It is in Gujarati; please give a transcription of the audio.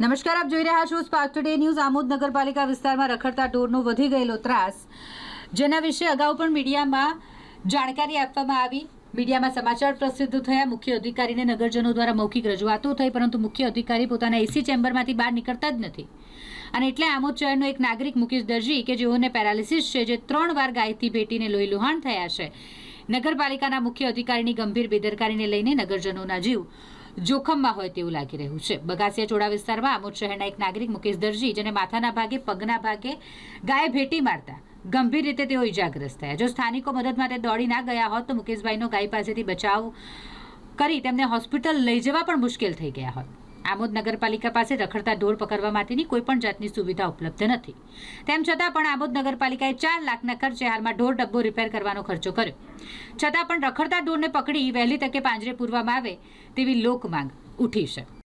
નમસ્કાર, આપ જોઈ રહ્યા છો સ્પાર્ક ટુડે ન્યૂઝ આમોદ નગરપાલિકા વિસ્તારમાં રખડતા ઢોરનો વધી ગયેલો ત્રાસ. જેના વિશે અગાઉ પણ મીડિયામાં જાણકારી આપવામાં આવી. મીડિયામાં સમાચાર પ્રસિદ્ધ થયા. મુખ્ય અધિકારીને નગરજનો દ્વારા મૌખિક રજૂઆતો થઈ, પરંતુ મુખ્ય અધિકારી પોતાના એસી ચેમ્બરમાંથી બહાર નીકળતા જ નથી. અને એટલે આમોદ શહેરનો એક નાગરિક મુકેશ દરજી, કે જેઓને પેરાલિસિસ છે, જે ત્રણ વાર ગાયથી ભેટીને લોહી લુહાણ થયા છે. નગરપાલિકાના મુખ્ય અધિકારીની ગંભીર બેદરકારીને લઈને નગરજનોના જીવ જોખમમાં હોય તેવું લાગી રહ્યું છે. બગાસિયા ચોડા વિસ્તારમાં આમોદ શહેરના એક નાગરિક મુકેશ દરજી જેને માથાના ભાગે, પગના ભાગે ગાય ભેટી મારતા ગંભીર રીતે તેઓ ઇજાગ્રસ્ત થયા. જો સ્થાનિકો મદદ માટે દોડી ના ગયા હોત તો મુકેશભાઈનો ગાય પાસેથી બચાવ કરી તેમને હોસ્પિટલ લઈ જવા પણ મુશ્કેલ થઈ ગયા હોત. આમોદ નગરપાલિકા પાસે રખડતા ઢોર પકડવા માટેની કોઈ પણ જાતની સુવિધા ઉપલબ્ધ નથી. તેમ છતાં પણ આમોદ નગરપાલિકાએ ચાર લાખના ખર્ચે હાલમાં ઢોર ડબ્બો રિપેર કરવાનો ખર્ચો કર્યો. છતાં પણ રખડતા ઢોરને પકડી વહેલી તકે પાંજરે પૂરવામાં આવે તેવી લોક માંગ ઉઠી છે.